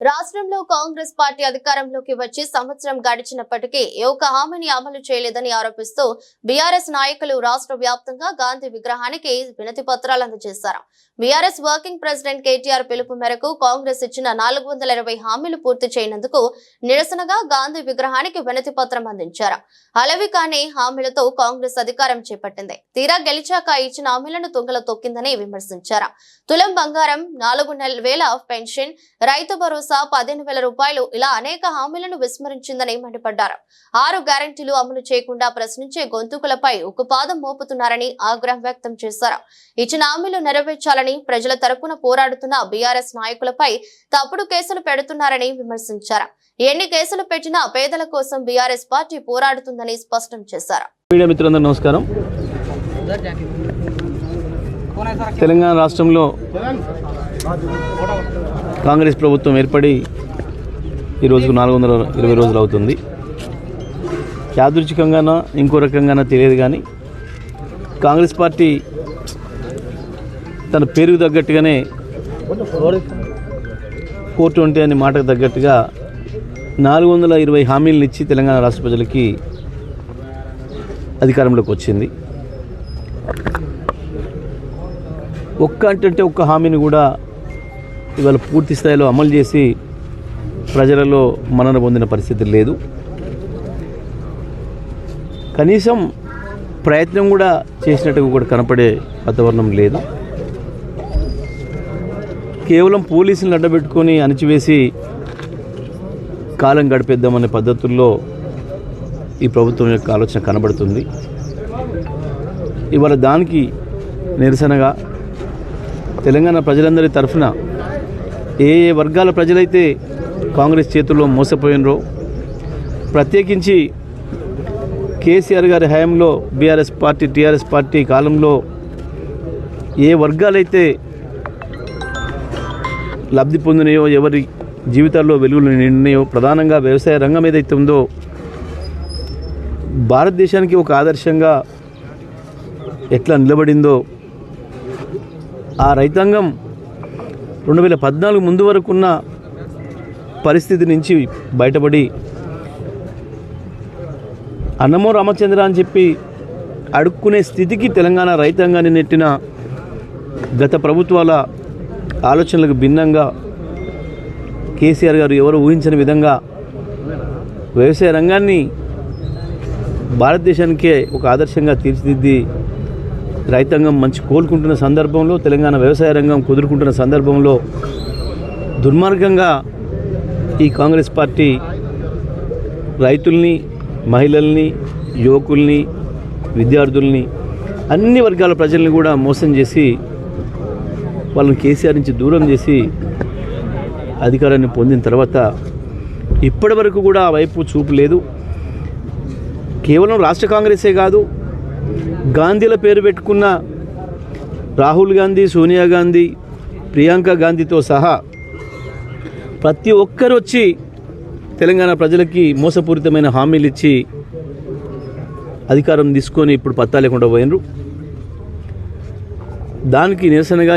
రాష్ట్రంలో కాంగ్రెస్ పార్టీ అధికారంలోకి వచ్చి సంవత్సరం గడిచినప్పటికీ ఏ ఒక్క హామీని అమలు చేయలేదని ఆరోపిస్తూ బీఆర్ఎస్ నాయకులు రాష్ట్ర వ్యాప్తంగా గాంధీ విగ్రహానికి వినతి పత్రాలు అందజేశారు. బీఆర్ఎస్ వర్కింగ్ ప్రెసిడెంట్ కేటీఆర్ పిలుపు మేరకు కాంగ్రెస్ ఇచ్చిన నాలుగు వందల ఇరవై హామీలు పూర్తి చేయనందుకు నిరసనగా గాంధీ విగ్రహానికి వినతి పత్రం అందించారు. అలవి కాని హామీలతో కాంగ్రెస్ అధికారం చేపట్టింది. తీరా గెలిచాక ఇచ్చిన హామీలను తుంగల తొక్కిందని విమర్శించారు. తులం బంగారం నాలుగు నెల వేల పెన్షన్ రైతు భరోసా పదిహేను వేల రూపాయలు ఇలా అనేక హామీలను విస్మరించిందని మండిపడ్డారు. ఆరు గ్యారంటీలు అమలు చేయకుండా ప్రశ్నించే గొంతుకులపై ఉక్కుపాదం మోపుతున్నారని ఆగ్రహం వ్యక్తం చేశారు. ఇచ్చిన హామీలు నెరవేర్చాలని ప్రజల తరపున పోరాడుతున్న బీఆర్ఎస్ నాయకులపై తప్పుడు కేసులు పెడుతున్నారని విమర్శించారు. ఎన్ని కేసులు పెట్టినా పేదల కోసం బీఆర్ఎస్ పార్టీ పోరాడుతుందని స్పష్టం చేశారు. మీడియా మిత్రులందరూ నమస్కారం. తెలంగాణ రాష్ట్రంలో కాంగ్రెస్ ప్రభుత్వం ఏర్పడి ఈ రోజుకు నాలుగు వందల ఇరవై రోజులు అవుతుంది. యాదృచ్ఛికంగానా ఇంకో రకంగానా తెలియదు కానీ కాంగ్రెస్ పార్టీ తన పేరుకు తగ్గట్టుగానే ఫోర్ ట్వంటీ అనే మాటకు తగ్గట్టుగా నాలుగు వందల ఇరవై హామీలను ఇచ్చి తెలంగాణ రాష్ట్ర ప్రజలకి అధికారంలోకి వచ్చింది. ఒక్క అంటే ఒక్క హామీని కూడా ఇవాళ పూర్తి స్థాయిలో అమలు చేసి ప్రజలలో మన్నన పొందిన పరిస్థితి లేదు. కనీసం ప్రయత్నం కూడా చేసినట్టుగా కూడా కనపడే వాతావరణం లేదు. కేవలం పోలీసులను అడ్డబెట్టుకొని అణిచివేసి కాలం గడిపేద్దామనే పద్ధతుల్లో ఈ ప్రభుత్వం యొక్క ఆలోచన కనబడుతుంది. ఇవాళ దానికి నిరసనగా తెలంగాణ ప్రజలందరి తరఫున ఏ ఏ వర్గాల ప్రజలైతే కాంగ్రెస్ చేతుల్లో మోసపోయినరో ప్రత్యేకించి కేసీఆర్ గారి హయాంలో బీఆర్ఎస్ పార్టీ టీఆర్ఎస్ పార్టీ కాలంలో ఏ వర్గాలైతే లబ్ధి పొందినాయో ఎవరి జీవితాల్లో వెలుగులు నిండినయో ప్రధానంగా వ్యవసాయ రంగం ఏదైతే ఉందో భారతదేశానికి ఒక ఆదర్శంగా ఎట్లా నిలబడిందో ఆ రైతాంగం రెండు వేల పద్నాలుగు ముందు వరకు ఉన్న పరిస్థితి నుంచి బయటపడి అన్నమో రామచంద్ర అని చెప్పి అడుక్కునే స్థితికి తెలంగాణ రైతాంగాన్ని నెట్టిన గత ప్రభుత్వాల ఆలోచనలకు భిన్నంగా కేసీఆర్ గారు ఎవరు ఊహించని విధంగా వ్యవసాయ రంగాన్ని భారతదేశానికే ఒక ఆదర్శంగా తీర్చిదిద్ది రైతాంగం మంచి కోలుకుంటున్న సందర్భంలో తెలంగాణ వ్యవసాయ రంగం కుదురుకుంటున్న సందర్భంలో దుర్మార్గంగా ఈ కాంగ్రెస్ పార్టీ రైతుల్ని మహిళల్ని యువకుల్ని విద్యార్థుల్ని అన్ని వర్గాల ప్రజల్ని కూడా మోసం చేసి వాళ్ళని కేసీఆర్ నుంచి దూరం చేసి అధికారాన్ని పొందిన తర్వాత ఇప్పటి వరకు కూడా ఆ వైపు చూపు లేదు. కేవలం రాష్ట్ర కాంగ్రెసే కాదు గాంధీల పేరు పెట్టుకున్న రాహుల్ గాంధీ సోనియా గాంధీ ప్రియాంక గాంధీతో సహా ప్రతి ఒక్కరు వచ్చి తెలంగాణ ప్రజలకి మోసపూరితమైన హామీలు ఇచ్చి అధికారం తీసుకొని ఇప్పుడు పత్తా లేకుండా పోయినరు. దానికి నిరసనగా